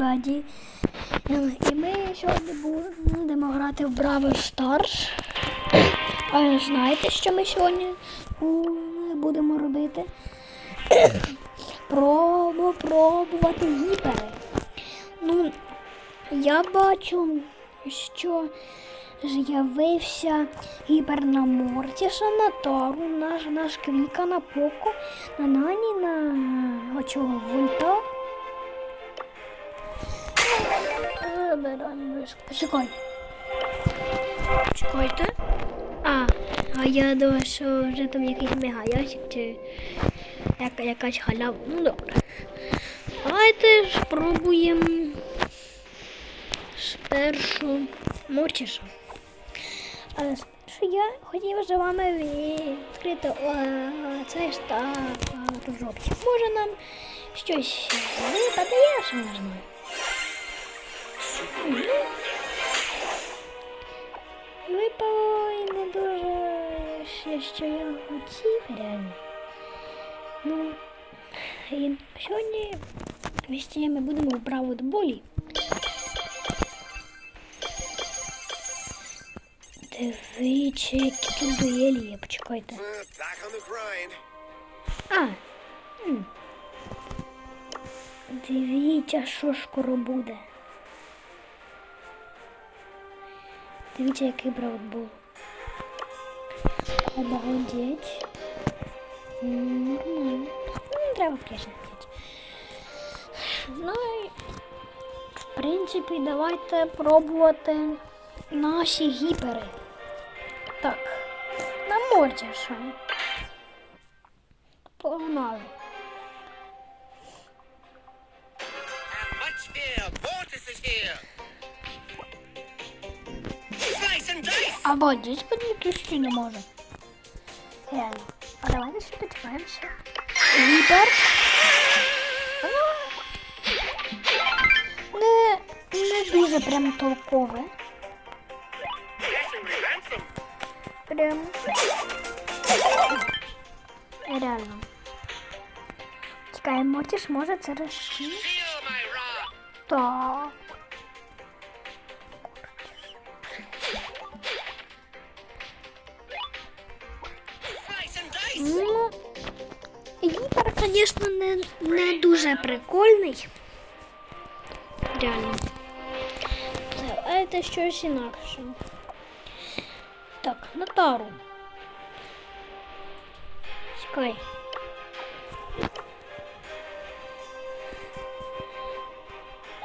Баді. Ну, І ми сьогодні будемо грати в Бравл Старс. А знаєте, що ми сьогодні будемо робити? Пробу, пробувати гіпери. Ну, я бачу, що з'явився гіпер на Мортіса, на Тару, наш, наш Квіка, на Поко, на Нані, на оцього Вольта. Забираємо вишку. Почекай. Чекайте. А, а я думаю, що вже там якийсь мегаясик чи яка, якась халява. Ну добре. Давайте спробуємо спершу морчиша. Але спершу я хотів з вами відкрити цей жовті. Може нам щось випаде, я ще не що я хотів реально. Ну, і сьогодні вместе ми будемо в правоутболі. Дивіться, які тут дуелі є, почекайте. А. Дивіться, що скоро буде. Дивіться, який браутбол. Обалдеть. Нормально. Ну, не треба вкішати. Ну і в принципі, давайте пробувати наші гіпери. Так, на мордяша. Погнали. Much here. Mortis is here. Реально. А давайте ще почекаємося. Вітер. Не, не дуже прям толкове. Legendary ransom. Прям. Реально. Чекай, Мортіш може це розчинити? Feel my wrath. Так. Ну, гіпер, звісно, не, не дуже прикольний. Реально. Давайте щось інакше. Так, на тару. Чекай.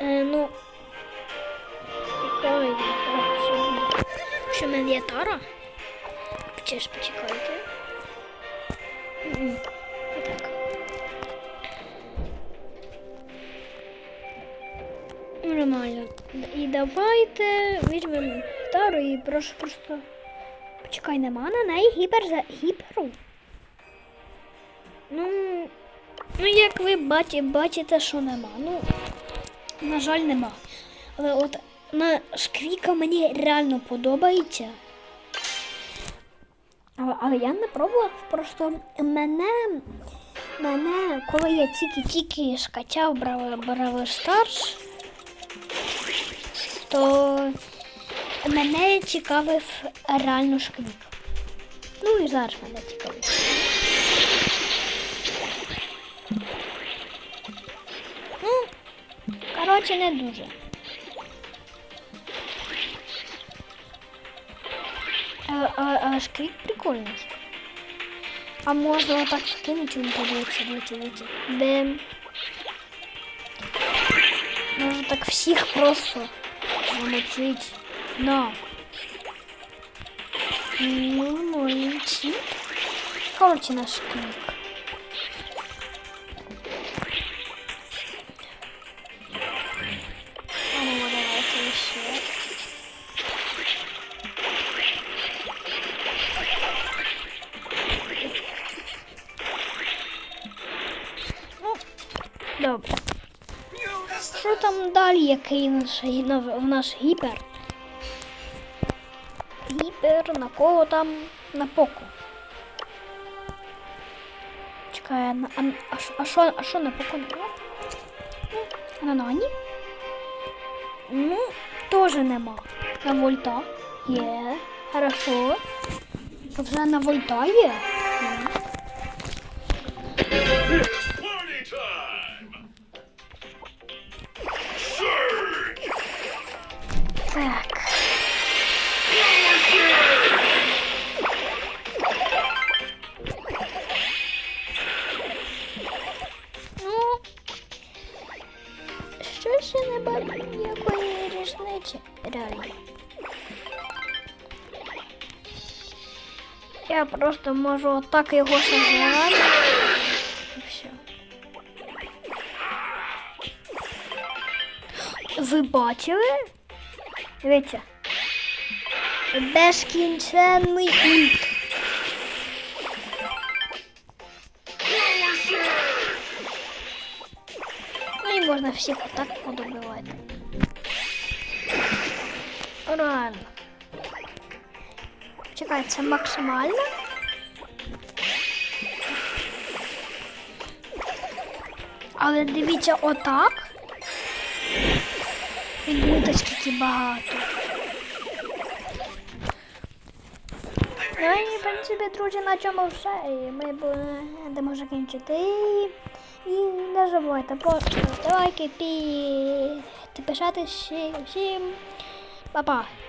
Е, ну. Чекай, що мене є тара? Ж почекайте. Нормально. І давайте візьмемо гітару і прошу просто. Почекай, нема на неї гіпер за гіперу. Ну, ну як ви бачите, бачите, що нема. Ну, на жаль, нема. Але от на шквіка мені реально подобається. Але, але я не пробував, просто мене, мене коли я тільки-тільки скачав Бравл Старс, то мене цікавив реально шквік. Ну і зараз мене цікавить. Ну, коротше, не дуже. А, а, а шкрик прикольний. А можна отак скинути, він подивиться, дивіться, дивіться. Бем. Можна так всіх просто замочить. На. Ну, молодці. Короче, наш шкрик. Що там далі, який наш, наш гіпер? Гіпер на кого там? На поку. Чекай, на- а, а, що- а що, на поку? А на Нані? Ну, теж нема. На вольта є. Хорошо. Вже на вольта є. Я просто можу отак його сажати. І все. Ви бачили? Дивіться. Безкінченний ульт. Ну і можна всіх отак подобивати. Реально. Чекай, це максимально? Але дивіться отак. І дивіться, скільки багато. Ну і, в принципі, друзі, на цьому все. Ми будемо закінчити. І не забувайте просто лайки, підписатися всім. 拜拜。